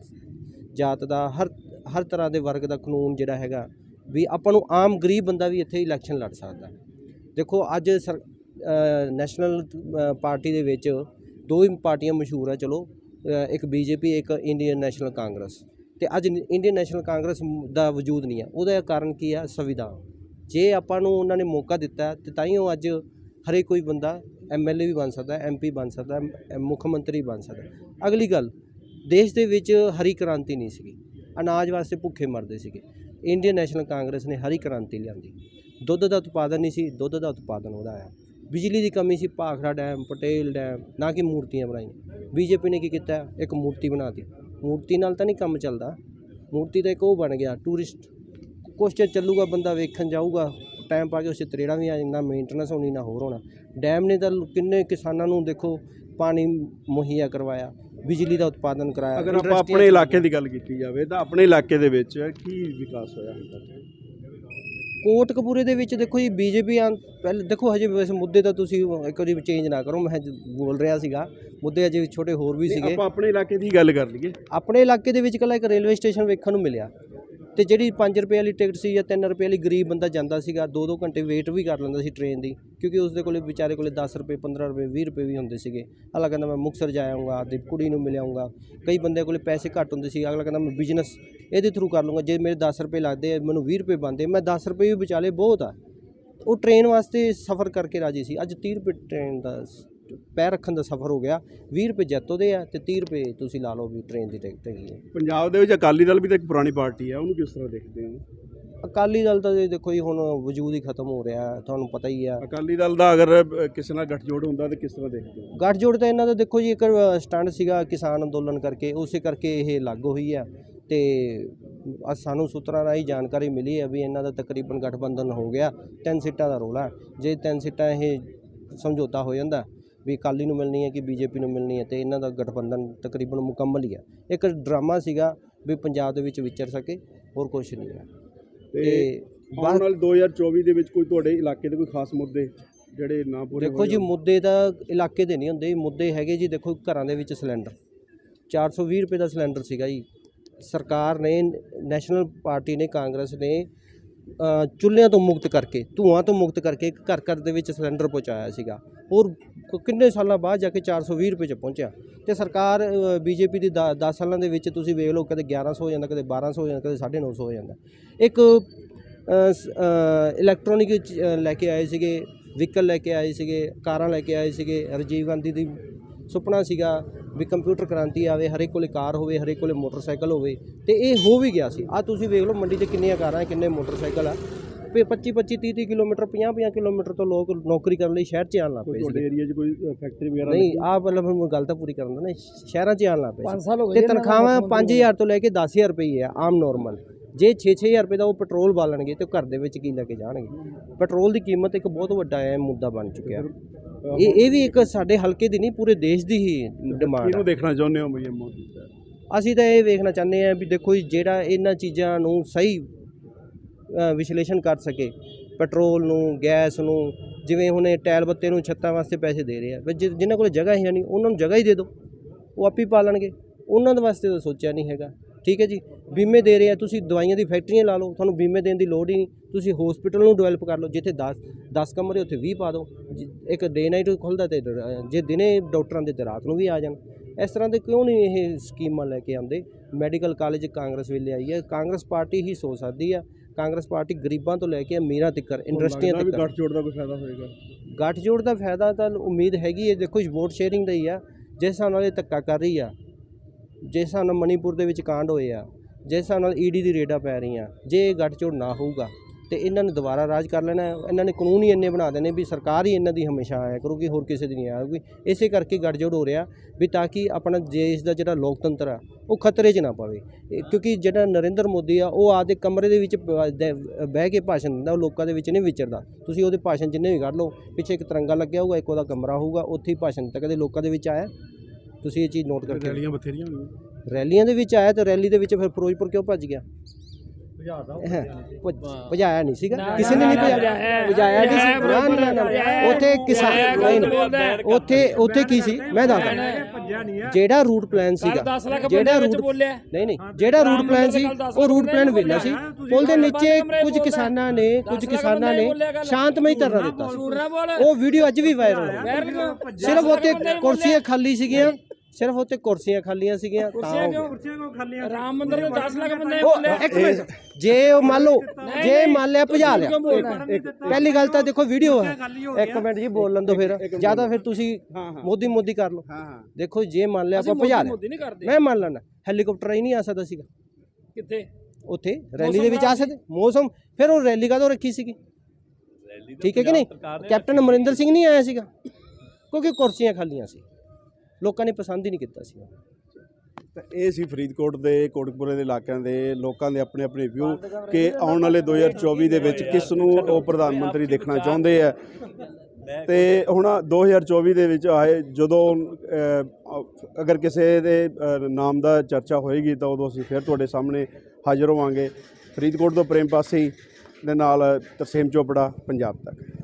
ਜਾਤ ਦਾ ਹਰ ਹਰ ਤਰ੍ਹਾਂ ਦੇ ਵਰਗ ਦਾ ਕਾਨੂੰਨ ਜਿਹੜਾ ਹੈਗਾ ਵੀ ਆਪਾਂ ਨੂੰ ਆਮ ਗਰੀਬ ਬੰਦਾ ਵੀ ਇੱਥੇ ਇਲੈਕਸ਼ਨ ਲੜ ਸਕਦਾ। ਦੇਖੋ ਅੱਜ ਸਰ ਨੈਸ਼ਨਲ ਪਾਰਟੀ ਦੇ ਵਿੱਚ ਦੋ ਹੀ ਪਾਰਟੀਆਂ ਮਸ਼ਹੂਰ ਆ ਚਲੋ ਅ, ਇੱਕ ਬੀਜੇਪੀ ਇੱਕ ਇੰਡੀਅਨ ਨੈਸ਼ਨਲ ਕਾਂਗਰਸ ਤੇ ਅੱਜ ਇੰਡੀਅਨ ਨੈਸ਼ਨਲ ਕਾਂਗਰਸ ਦਾ ਵਜੂਦ ਨਹੀਂ ਆ। ਉਹਦਾ ਕਾਰਨ ਕੀ ਆ? ਸੰਵਿਧਾਨ। ਜੇ ਆਪਾਂ ਨੂੰ ਉਹਨਾਂ ਨੇ ਮੌਕਾ ਦਿੱਤਾ ਤੇ ਤਾਂ ਹੀ ਉਹ ਅੱਜ ਹਰੇਕ ਕੋਈ ਬੰਦਾ ਐਮਐਲਏ ਵੀ ਬਣ ਸਕਦਾ ਐਮਪੀ ਬਣ ਸਕਦਾ ਮੁੱਖ ਮੰਤਰੀ ਬਣ ਸਕਦਾ। ਅਗਲੀ ਗੱਲ ਦੇਸ਼ ਦੇ ਵਿੱਚ ਹਰੀ ਕ੍ਰਾਂਤੀ ਨਹੀਂ ਸੀਗੀ। ਅਨਾਜ ਵਾਸਤੇ ਭੁੱਖੇ ਮਰਦੇ ਸੀਗੇ। ਇੰਡੀਅਨ ਨੈਸ਼ਨਲ ਕਾਂਗਰਸ ਨੇ ਹਰੀ ਕ੍ਰਾਂਤੀ ਲਿਆਂਦੀ। ਦੁੱਧ ਦਾ ਉਤਪਾਦਨ ਨਹੀਂ ਸੀ, ਦੁੱਧ ਦਾ ਉਤਪਾਦਨ ਵਧਾਇਆ। ਬਿਜਲੀ ਦੀ ਕਮੀ ਸੀ, ਭਾਖੜਾ ਡੈਮ, ਪਟੇਲ ਡੈਮ, ਨਾ ਕਿ ਮੂਰਤੀਆਂ ਬਣਾਈਆਂ। ਬੀਜੇਪੀ ਨੇ ਕੀ ਕੀਤਾ? ਇੱਕ ਮੂਰਤੀ ਬਣਾਤੀ ਮੂਰਤੀ ਨਾਲ ਤਾਂ ਨਹੀਂ ਕੰਮ ਚੱਲਦਾ। ਮੂਰਤੀ ਤਾਂ ਇੱਕ ਉਹ ਬਣ ਗਿਆ ਟੂਰਿਸਟ ਕੁਛ ਚਿਰ ਚੱਲੂਗਾ, ਬੰਦਾ ਵੇਖਣ ਜਾਊਗਾ। ਟਾਈਮ ਪਾ ਕੇ ਉਸੇ ਤਰੇੜਾ ਵੀ ਆ ਜਾਂਦਾ ਮੇਨਟੇਨੈਂਸ ਹੋਣੀ, ਨਾ ਹੋਰ ਹੋਣਾ। ਡੈਮ ਨੇ ਤਾਂ ਕਿੰਨੇ ਕਿਸਾਨਾਂ ਨੂੰ ਦੇਖੋ ਪਾਣੀ ਮੁਹੱਈਆ ਕਰਵਾਇਆ ਬਿਜਲੀ ਦਾ ਉਤਪਾਦਨ ਕਰਾਇਆ। ਅਗਰ ਆਪਾਂ ਆਪਣੇ ਇਲਾਕੇ ਦੀ ਗੱਲ ਕੀਤੀ ਜਾਵੇ ਤਾਂ ਆਪਣੇ ਇਲਾਕੇ ਦੇ ਵਿੱਚ ਕੀ ਵਿਕਾਸ ਹੋਇਆ ਹੁਣ ਤੱਕ? ਕੋਟਕਪੂਰੇ ਦੇ ਵਿੱਚ ਦੇਖੋ ਜੀ ਬੀਜੇਪੀ ਪਹਿਲੇ ਦੇਖੋ ਹਜੇ ਵੈਸੇ ਮੁੱਦੇ ਤਾਂ ਤੁਸੀਂ ਇੱਕ ਵਾਰੀ ਚੇਂਜ ਨਾ ਕਰੋ ਮੈਂ ਬੋਲ ਰਿਹਾ ਸੀਗਾ ਮੁੱਦੇ ਅਜੇ ਛੋਟੇ ਹੋਰ ਵੀ ਸੀਗੇ। ਆਪਾਂ ਆਪਣੇ ਇਲਾਕੇ ਦੀ ਗੱਲ ਕਰ ਲਈਏ। ਆਪਣੇ ਇਲਾਕੇ ਦੇ ਵਿੱਚ ਕੱਲਾ ਇੱਕ ਰੇਲਵੇ ਸਟੇਸ਼ਨ ਵੇਖਣ ਨੂੰ ਮਿਲਿਆ। ਤੇ ਜਿਹੜੀ 5 ਰੁਪਏ ਵਾਲੀ ਟਿਕਟ ਸੀ ਜਾਂ 3 ਰੁਪਏ ਵਾਲੀ ਗਰੀਬ ਬੰਦਾ ਜਾਂਦਾ ਸੀਗਾ 2-2 ਘੰਟੇ ਵੇਟ ਵੀ ਕਰ ਲੈਂਦਾ ਸੀ ਟ੍ਰੇਨ ਦੀ, ਕਿਉਂਕਿ ਉਸ ਦੇ ਕੋਲੇ ਵਿਚਾਰੇ ਕੋਲੇ 10 ਰੁਪਏ 15 ਰੁਪਏ 20 ਰੁਪਏ ਵੀ ਹੁੰਦੇ ਸੀਗੇ। ਅਗਲਾ ਕਹਿੰਦਾ, ਮੈਂ ਮੁਕਤਸਰ ਜਾਇਆਉਂਗਾ ਆਪਦੀ ਕੁੜੀ ਨੂੰ ਮਿਲਿਆਉਂਗਾ ਕਈ ਬੰਦਿਆਂ ਕੋਲੇ ਪੈਸੇ ਘੱਟ ਹੁੰਦੇ ਸੀ। ਅਗਲਾ ਕਹਿੰਦਾ, ਮੈਂ ਬਿਜ਼ਨਸ ਇਹਦੇ ਥਰੂ ਕਰ ਲੂੰਗਾ ਜੇ ਮੇਰੇ 10 ਰੁਪਏ ਲੱਗਦੇ ਆ ਮੈਨੂੰ 20 ਰੁਪਏ ਬਣਦੇ, ਮੈਂ 10 ਰੁਪਏ ਵੀ ਵਿਚਾਲੇ ਬਹੁਤ ਆ। ਉਹ ਟ੍ਰੇਨ ਵਾਸਤੇ ਸਫ਼ਰ ਕਰਕੇ ਰਾਜੀ ਸੀ। ਅੱਜ 30 ਰੁਪਏ ਟ੍ਰੇਨ ਦਾ ਪੈਰ ਰੱਖਣ ਦਾ ਸਫ਼ਰ ਹੋ ਗਿਆ 20 ਰੁਪਏ ਜੈਤੋ ਦੇ ਆ ਤੇ 30 ਰੁਪਏ ਤੁਸੀਂ ਲਾ ਲਓ ਵੀ ਟ੍ਰੇਨ ਦੀ ਟਿਕਟ ਹੈਗੀ ਹੈ ਪੰਜਾਬ ਦੇ ਵਿੱਚ ਅਕਾਲੀ ਦਲ ਵੀ ਤਾਂ ਇੱਕ ਪੁਰਾਣੀ ਪਾਰਟੀ ਹੈ ਉਹਨੂੰ ਕਿਸ ਤਰ੍ਹਾਂ ਦੇਖਦੇ ਹੋ? ਅਕਾਲੀ ਦਲ ਤਾਂ ਜੀ ਦੇਖੋ ਜੀ ਹੁਣ ਵਜੂਦ ਹੀ ਖਤਮ ਹੋ ਰਿਹਾ ਹੈ, ਤੁਹਾਨੂੰ ਪਤਾ ਹੀ ਆ। ਅਕਾਲੀ ਦਲ ਦਾ ਅਗਰ ਅ, ਕਿਸੇ ਨਾਲ ਗੱਠਜੋੜ ਹੁੰਦਾ ਤਾਂ ਕਿਸ ਤਰ੍ਹਾਂ ਦੇਖਦੇ ਹੋ? ਗੱਠਜੋੜ ਤਾਂ ਇਹਨਾਂ ਦਾ ਦੇਖੋ ਜੀ ਇੱਕ ਸਟੰਡ ਸੀਗਾ ਕਿਸਾਨ ਅੰਦੋਲਨ ਕਰਕੇ ਉਸੇ ਕਰਕੇ ਇਹ ਲੱਗ ਹੋਈ ਆ। ਤੇ ਅੱਜ ਸਾਨੂੰ ਸੂਤਰਾਂ ਰਾਹੀਂ ਜਾਣਕਾਰੀ ਮਿਲੀ ਹੈ ਵੀ ਇਹਨਾਂ ਦਾ ਤਕਰੀਬਨ ਗਠਬੰਧਨ ਹੋ ਗਿਆ ਤਿੰਨ ਸੀਟਾਂ ਦਾ ਰੋਲਾ। ਜੇ ਤਿੰਨ ਸੀਟਾਂ ਇਹ ਸਮਝੌਤਾ ਹੋ ਜਾਂਦਾ ਵੀ ਅਕਾਲੀ ਨੂੰ ਮਿਲਣੀ ਹੈ ਕਿ ਬੀਜੇਪੀ ਨੂੰ ਮਿਲਣੀ ਹੈ ਤੇ ਇਹਨਾਂ ਦਾ ਗਠਬੰਧਨ ਤਕਰੀਬਨ ਮੁਕੰਮਲ ਹੀ ਆ ਇੱਕ ਡਰਾਮਾ ਸੀਗਾ ਵੀ ਪੰਜਾਬ ਦੇ ਵਿੱਚ ਵਿਚਰ ਸਕੇ ਹੋਰ ਕੁਝ ਨਹੀਂ ਹੈ। ਤੇ ਆਉਣ ਵਾਲੇ 2024 ਦੇ ਵਿੱਚ ਕੋਈ ਤੁਹਾਡੇ ਇਲਾਕੇ ਦੇ ਕੋਈ ਖਾਸ ਮੁੱਦੇ ਜਿਹੜੇ ਨਾ ਪੂਰੇ ਦੇਖੋ ਜੀ ਮੁੱਦੇ ਤਾਂ ਇਲਾਕੇ ਦੇ ਨਹੀਂ ਹੁੰਦੇ ਮੁੱਦੇ ਹੈਗੇ ਜੀ ਦੇਖੋ ਘਰਾਂ ਦੇ ਵਿੱਚ ਸਿਲੰਡਰ। 420 ਰੁਪਏ ਦਾ ਸਿਲੰਡਰ ਸੀਗਾ ਜੀ। ਸਰਕਾਰ ਨੇ ਨੈਸ਼ਨਲ ਪਾਰਟੀ ਨੇ ਕਾਂਗਰਸ ਨੇ ਚੁੱਲ੍ਹਿਆਂ ਤੋਂ ਮੁਕਤ ਕਰਕੇ, ਧੂਆਂ ਤੋਂ ਮੁਕਤ ਕਰਕੇ ਇੱਕ ਘਰ ਘਰ ਦੇ ਵਿੱਚ ਸਿਲੰਡਰ ਪਹੁੰਚਾਇਆ ਸੀਗਾ। ਔਰ ਕਿੰਨੇ ਸਾਲਾਂ ਬਾਅਦ ਜਾ ਕੇ 420 ਰੁਪਏ 'ਚ ਪਹੁੰਚਿਆ। ਤੇ ਸਰਕਾਰ ਬੀਜੇਪੀ ਦੀ 10 ਸਾਲਾਂ ਦੇ ਵਿੱਚ ਤੁਸੀਂ ਵੇਖ ਲਓ, ਕਦੇ 1100 ਹੋ ਜਾਂਦਾ, ਕਦੇ 1200 ਹੋ ਜਾਂਦਾ, ਕਦੇ 950 ਹੋ ਜਾਂਦਾ। ਇੱਕ ਇਲੈਕਟ੍ਰੋਨਿਕ ਲੈ ਕੇ ਆਏ ਸੀਗੇ ਵਹੀਕਲ ਲੈ ਕੇ ਆਏ ਸੀਗੇ, ਕਾਰਾਂ ਲੈ ਕੇ ਆਏ ਸੀਗੇ। ਰਾਜੀਵ ਗਾਂਧੀ ਦੀ ਸੁਪਨਾ ਸੀਗਾ ਵੀ ਕੰਪਿਊਟਰ ਕ੍ਰਾਂਤੀ ਆਵੇ ਹਰੇਕ ਕੋਲੇ ਕਾਰ ਹੋਵੇ ਹਰੇਕ ਕੋਲੇ ਮੋਟਰਸਾਈਕਲ ਹੋਵੇ ਤੇ ਇਹ ਹੋ ਵੀ ਗਿਆ ਸੀ। ਆ ਤੁਸੀਂ ਵੇਖ ਲਓ ਮੰਡੀ 'ਚ ਕਿੰਨੀਆਂ ਕਾਰਾਂ ਕਿੰਨੇ ਮੋਟਰਸਾਈਕਲ ਆ। ਵੀ 25 25 30 30 ਕਿਲੋਮੀਟਰ 50 50 ਕਿਲੋਮੀਟਰ ਤੋਂ ਲੋਕ ਨੌਕਰੀ ਕਰਨ ਲਈ ਸ਼ਹਿਰ 'ਚ ਆਉਣ ਲੱਗ ਪਏ ਤੁਹਾਡੇ ਏਰੀਆ 'ਚ ਕੋਈ ਫੈਕਟਰੀ ਵਗੈਰਾ ਨਹੀਂ ਆਹ ਮਤਲਬ ਮੈਂ ਗੱਲ ਤਾਂ ਪੂਰੀ ਕਰਨ ਦਾ ਨਾ ਸ਼ਹਿਰਾਂ 'ਚ ਆਉਣ ਲੱਗ ਪਏ 5 ਸੀ। ਸਾਲ ਹੋ ਗਏ ਤੇ ਤਨਖਾਹਾਂ ਮੁੱਖ ਮੰਤਰੀ 5000 ਤੋਂ ਲੈ ਕੇ 10000 ਰੁਪਏ ਹੈ ਆਮ ਨਾਰਮਲ ਜੇ 6-6000 ਰੁਪਏ ਦਾ ਉਹ ਪੈਟਰੋਲ ਬਾਲਣਗੇ ਤੇ ਉਹ ਘਰ ਦੇ ਵਿੱਚ ਕੀ ਲੈ ਕੇ ਜਾਣਗੇ? ਪੈਟਰੋਲ ਦੀ ਕੀਮਤ ਇੱਕ ਬਹੁਤ ਵੱਡਾ ਹੈ ਮੁੱਦਾ ਬਣ ਚੁੱਕਿਆ। ਇਹ ਇਹ ਵੀ ਇੱਕ ਸਾਡੇ ਹਲਕੇ ਦੀ ਨਹੀਂ ਪੂਰੇ ਦੇਸ਼ ਦੀ ਹੀ ਡਿਮਾਂਡ ਕਿਹਨੂੰ ਦੇਖਣਾ ਚਾਹੁੰਦੇ ਹੋ ਬਈ ਮੋਦੀ ਸਾਹਿਬ ਅਸੀਂ ਤਾਂ ਇਹ ਵੇਖਣਾ ਚਾਹੁੰਦੇ ਹਾਂ ਵੀ ਦੇਖੋ ਜਿਹੜਾ ਇਹਨਾਂ ਚੀਜ਼ਾਂ ਨੂੰ ਸਹੀ ਵਿਸ਼ਲੇਸ਼ਣ ਕਰ ਸਕੇ ਪੈਟਰੋਲ ਨੂੰ ਗੈਸ ਨੂੰ ਜਿਵੇਂ ਹੁਣ ਇਹ ਟੈਲ ਬੱਤੇ ਨੂੰ ਛੱਤਾਂ ਵਾਸਤੇ ਪੈਸੇ ਦੇ ਰਹੇ ਆ ਵੀ ਜਿਨ੍ਹਾਂ ਕੋਲ ਜਗ੍ਹਾ ਹੀ ਹੈ ਨਹੀਂ ਉਹਨਾਂ ਨੂੰ ਜਗ੍ਹਾ ਹੀ ਦੇ ਦਿਓ ਉਹ ਆਪੇ ਪਾਲਣਗੇ ਉਹਨਾਂ ਦੇ ਵਾਸਤੇ ਤਾਂ ਸੋਚਿਆ ਨਹੀਂ ਹੈਗਾ। ਠੀਕ ਹੈ ਜੀ। ਬੀਮੇ ਦੇ ਰਹੇ ਆ ਤੁਸੀਂ ਦਵਾਈਆਂ ਦੀ ਫੈਕਟਰੀਆਂ ਲਾ ਲਓ ਤੁਹਾਨੂੰ ਬੀਮੇ ਦੇਣ ਦੀ ਲੋੜ ਹੀ ਨਹੀਂ। ਤੁਸੀਂ ਹਸਪੀਟਲ ਨੂੰ ਡਿਵੈਲਪ ਕਰ ਲਓ ਜਿੱਥੇ 10 10 ਕਮਰੇ ਉੱਥੇ 20 ਪਾ ਦਿਓ। ਇੱਕ ਡੇ ਨਾਈਟ ਖੁੱਲਦਾ ਤੇ ਜੇ ਦਿਨੇ ਡਾਕਟਰਾਂ ਦੇ ਤੇ ਰਾਤ ਨੂੰ ਵੀ ਆ ਜਾਣ। ਇਸ ਤਰ੍ਹਾਂ ਦੇ ਕਿਉਂ ਨਹੀਂ ਇਹ ਸਕੀਮਾਂ ਲੈ ਕੇ ਆਉਂਦੇ? ਮੈਡੀਕਲ ਕਾਲਜ ਕਾਂਗਰਸ ਵੇਲੇ ਆਈ ਹੈ। ਕਾਂਗਰਸ ਪਾਰਟੀ ਹੀ ਸੋਚ ਸਕਦੀ ਆ। ਕਾਂਗਰਸ ਪਾਰਟੀ ਗਰੀਬਾਂ ਤੋਂ ਲੈ ਕੇ ਅਮੀਰਾਂ ਤੱਕ ਇੰਡਸਟਰੀਆਂ ਤੱਕ। ਗੱਠਜੋੜ ਦਾ ਕੋਈ ਫਾਇਦਾ ਹੋਏਗਾ? ਗੱਠਜੋੜ ਦਾ ਫਾਇਦਾ ਤਾਂ ਉਮੀਦ ਹੈਗੀ ਹੈ। ਦੇਖੋ ਵੋਟ ਸ਼ੇਅਰਿੰਗ ਦਾ ਹੀ ਆ। ਜਿਸ ਹਿਸਾਬ ਨਾਲ ਇਹ ਧੱਕਾ ਕਰ ਰਹੀ ਆ ਜਿਸ ਹਿਸਾਬ ਨਾਲ ਮਣੀਪੁਰ ਦੇ ਵਿੱਚ ਕਾਂਡ ਹੋਏ ਆ, ਜਿਸ ਹਿਸਾਬ ਨਾਲ ਈਡੀ ਦੀ ਰੇਡਾਂ ਪੈ ਰਹੀਆਂ, ਜੇ ਇਹ ਗੱਠਜੋੜ ਨਾ ਹੋਊਗਾ, ਤੇ ਇਹਨਾਂ ਨੇ ਦੁਬਾਰਾ ਰਾਜ ਕਰ ਲੈਣਾ ਇਹਨਾਂ ਨੇ ਕਾਨੂੰਨ ਹੀ ਇੰਨੇ ਬਣਾ ਦੇਣੇ ਵੀ ਸਰਕਾਰ ਹੀ ਇਹਨਾਂ ਦੀ ਹਮੇਸ਼ਾ ਆਇਆ ਕਰੂਗੀ, ਹੋਰ ਕਿਸੇ ਦੀ ਨਹੀਂ ਆਊਗੀ ਇਸੇ ਕਰਕੇ ਗੱਠਜੋੜ ਹੋ ਰਿਹਾ ਵੀ ਤਾਂ ਕਿ ਆਪਣਾ ਦੇਸ਼ ਦਾ ਜਿਹੜਾ ਲੋਕਤੰਤਰ ਆ, ਉਹ ਖਤਰੇ 'ਚ ਨਾ ਪਵੇ। ਕਿਉਂਕਿ ਜਿਹੜਾ ਨਰਿੰਦਰ ਮੋਦੀ ਆ, ਉਹ ਆਪਦੇ ਕਮਰੇ ਦੇ ਵਿੱਚ ਬਹਿ ਕੇ ਭਾਸ਼ਣ ਦਿੰਦਾ, ਉਹ ਲੋਕਾਂ ਦੇ ਵਿੱਚ ਨਹੀਂ ਵਿਚਰਦਾ। ਤੁਸੀਂ ਉਹਦੇ ਭਾਸ਼ਣ ਜਿੰਨੇ ਵੀ ਕੱਢ ਲਓ, ਪਿੱਛੇ ਇੱਕ ਤਿਰੰਗਾ ਲੱਗਿਆ ਹੋਊਗਾ, ਇੱਕ ਉਹਦਾ ਕਮਰਾ ਹੋਊਗਾ, ਉੱਥੇ ਹੀ ਭਾਸ਼ਣ ਤਾਂ ਕਦੇ ਲੋਕਾਂ ਦੇ ਵਿੱਚ ਆਇਆ। ਤੁਸੀਂ ਇਹ ਚੀਜ਼ ਨੋਟ ਕਰਕੇ ਰੈਲੀਆਂ ਬਥੇਰੀਆਂ ਹੋਣਗੀਆਂ। ਰੈਲੀਆਂ ਦੇ ਵਿੱਚ ਆਇਆ ਤੇ ਰੈਲੀ ਦੇ ਵਿੱਚ ਫਿਰ ਫਿਰੋਜ਼ਪੁਰ ਕਿਉਂ ਭੱਜ ਗਿਆ? ਭਜ- ਭਜਾਇਆ ਨਹੀਂ ਸੀਗਾ? ਕਿਸੇ ਨੇ ਨਹੀਂ ਭਜਾਇਆ? ਭਜਾਇਆ ਨਹੀਂ ਸੀ? ਨਾ ਨਾ ਨਾ ਉੱਥੇ ਕਿਸਾਨ ਨਹੀਂ। ਉੱਥੇ ਉੱਥੇ ਕੀ ਸੀ? ਮੈਂ ਦੱਸਦਾ। ਜਿਹੜਾ ਰੂਟ ਪਲਾਨ ਸੀਗਾ ਜਿਹੜਾ ਰੂਟ ਬੋਲਿਆ। ਨਹੀਂ ਨਹੀਂ ਜਿਹੜਾ ਰੂਟ ਪਲਾਨ ਸੀ ਉਹ ਰੂਟ ਪਲਾਨ ਵੇਲਾ ਸੀ। ਪੁਲ ਦੇ ਨੀਚੇ ਕੁਝ ਕਿਸਾਨਾਂ ਨੇ ਕੁਝ ਕਿਸਾਨਾਂ ਨੇ ਸ਼ਾਂਤਮਈ ਧਰਨਾ ਦਿੱਤਾ ਉਹ ਵੀਡੀਓ ਅੱਜ ਵੀ ਵਾਇਰਲ ਹੈ ਸਿਰਫ ਉੱਤੇ ਕੁਰਸੀਆਂ ਖਾਲੀ ਸੀਗੀਆਂ। ਸਿਰਫ ਉੱਤੇ ਕੁਰਸੀਆਂ ਖਾਲੀਆਂ ਸੀਗੀਆਂ ਤਾਂ ਹੋ ਗਿਆ। ਰਾਮ ਮੰਦਿਰ ਦੇ 10 ਲੱਖ ਬੰਦੇ ਉਹ ਇੱਕ ਮਿੰਟ ਜੇ ਉਹ ਮੰਨ ਲਓ ਜੇ ਮੰਨ ਲਿਆ ਭਜਾ ਲਿਆ। ਕਿਉਂ ਬੋਲਣਾ ਪਹਿਲੀ ਗੱਲ ਤਾਂ ਦੇਖੋ ਵੀਡੀਓ ਹੈ। ਇੱਕ ਮਿੰਟ ਜੀ ਬੋਲਣ ਦਿਓ ਫਿਰ। ਜ਼ਿਆਦਾ ਫਿਰ ਤੁਸੀਂ ਮੋਦੀ ਮੋਦੀ ਕਰ ਲਓ। ਹਾਂ ਹਾਂ। ਦੇਖੋ ਜੇ ਮੰਨ ਲਿਆ ਆਪਾਂ ਭਜਾ ਲਿਆ। ਮੋਦੀ ਨਹੀਂ ਕਰਦੇ। ਮੈਂ ਮੰਨ ਲੈਣਾ ਹੈਲੀਕਾਪਟਰ ਹੀ ਨਹੀਂ ਆ ਸਕਦਾ ਸੀਗਾ। ਕਿੱਥੇ? ਉੱਥੇ ਰੈਲੀ ਦੇ ਵਿੱਚ ਆ ਸਕਦੇ। ਮੌਸਮ ਫਿਰ ਉਹ ਰੈਲੀ ਕਾਹਦੋਂ ਰੱਖੀ ਸੀਗੀ? ਠੀਕ ਹੈ ਕਿ ਨਹੀਂ? ਕੈਪਟਨ ਅਮਰਿੰਦਰ ਸਿੰਘ ਨਹੀਂ ਆਇਆ ਸੀਗਾ। ਕਿਉਂਕਿ ਕੁਰਸੀਆਂ ਖਾਲੀਆਂ ਸੀ। ਲੋਕਾਂ ਨੇ ਪਸੰਦ ਹੀ ਨਹੀਂ ਕੀਤਾ ਸੀ ਤਾਂ ਇਹ ਸੀ ਫਰੀਦਕੋਟ ਦੇ ਕੋਟਕਪੁਰੇ ਦੇ ਇਲਾਕਿਆਂ ਦੇ ਲੋਕਾਂ ਦੇ ਆਪਣੇ ਆਪਣੇ ਵਿਊ ਕਿ ਆਉਣ ਵਾਲੇ 2024 ਦੇ ਵਿੱਚ ਕਿਸ ਨੂੰ ਉਹ ਪ੍ਰਧਾਨ ਮੰਤਰੀ ਦੇਖਣਾ ਚਾਹੁੰਦੇ ਆ। ਤੇ ਹੁਣ 2024 ਦੇ ਵਿੱਚ ਆਏ ਜਦੋਂ ਅਗਰ ਕਿਸੇ ਦੇ ਨਾਮ ਦਾ ਚਰਚਾ ਹੋਏਗੀ ਤਾਂ ਉਦੋਂ ਅਸੀਂ ਫਿਰ ਤੁਹਾਡੇ ਸਾਹਮਣੇ ਹਾਜ਼ਰ ਹੋਵਾਂਗੇ। ਫਰੀਦਕੋਟ ਤੋਂ ਪ੍ਰੇਮ ਪਾਸੀ ਦੇ ਨਾਲ ਤਰਸੇਮ ਚੋਪੜਾ ਪੰਜਾਬ ਤੱਕ।